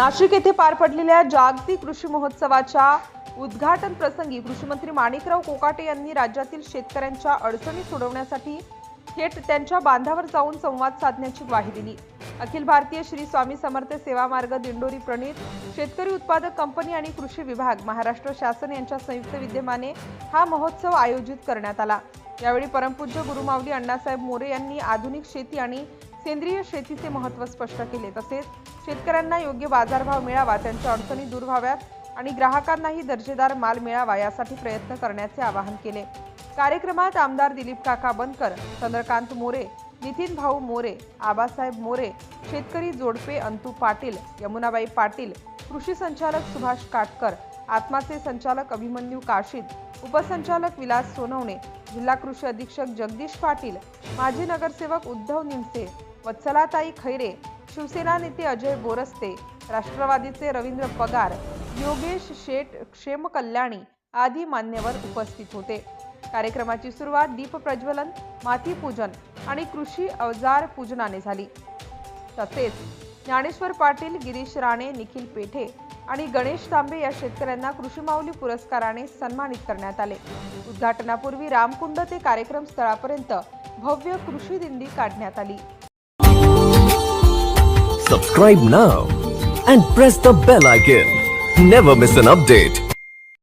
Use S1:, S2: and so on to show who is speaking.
S1: नाशिक येथे पार पडलेल्या जागतिक कृषी महोत्सवाच्या उद्घाटन प्रसंगी कृषीमंत्री माणिकराव कोकाटे यांनी राज्यातील शेतकऱ्यांच्या अडचणी सोडवण्यासाठी थेट त्यांच्या बांधावर जाऊन संवाद साधण्याची ग्वाही दिली. अखिल भारतीय श्री स्वामी समर्थ सेवा मार्ग दिंडोरी प्रणित शेतकरी उत्पादक कंपनी आणि कृषी विभाग महाराष्ट्र शासन यांच्या संयुक्त विद्यमाने हा महोत्सव आयोजित करण्यात आला. यावेळी परमपूज्य गुरुमावली अण्णासाहेब मोरे यांनी आधुनिक शेती आणि सेंद्रिय शेतीचे महत्त्व स्पष्ट केले. तसेच शेतकऱ्यांना योग्य बाजारभाव मिळावा त्यांच्या अडचणी दूर व्हाव्यात आणि ग्राहकांनाही दर्जेदार माल मिळावा यासाठी प्रयत्न करण्याचे आवाहन केले. कार्यक्रमात आमदार दिलीप काका बनकर चंद्रकांत मोरे नितीन भाऊ मोरे आबासाहेब मोरे शेतकरी जोडपे अंतू पाटील यमुनाबाई पाटील कृषी संचालक सुभाष काटकर आत्माचे संचालक अभिमन्यू काशीद उपसंचालक विलास सोनवणे जिल्हा कृषी अधीक्षक जगदीश पाटील माजी नगरसेवक उद्धव निमसे वत्सलाताई खैरे शिवसेना नेते अजय बोरस्ते राष्ट्रवादीचे रवींद्र पगार योगेश शेठ क्षेमकल्याणी आदी मान्यवर उपस्थित होते. कार्यक्रमाची सुरुवात दीप प्रज्वलन माती पूजन आणि कृषी अवजार पूजनाने झाली. तसेच ज्ञानेश्वर पाटील गिरीश राणे निखिल पेठे आणि गणेश तांबे या शेतकऱ्यांना कृषी माऊली पुरस्काराने सन्मानित करण्यात आले. उद्घाटनापूर्वी रामकुंड ते कार्यक्रम स्थळापर्यंत भव्य कृषी दिंडी काढण्यात आली.
S2: Subscribe now and press the bell icon never miss an update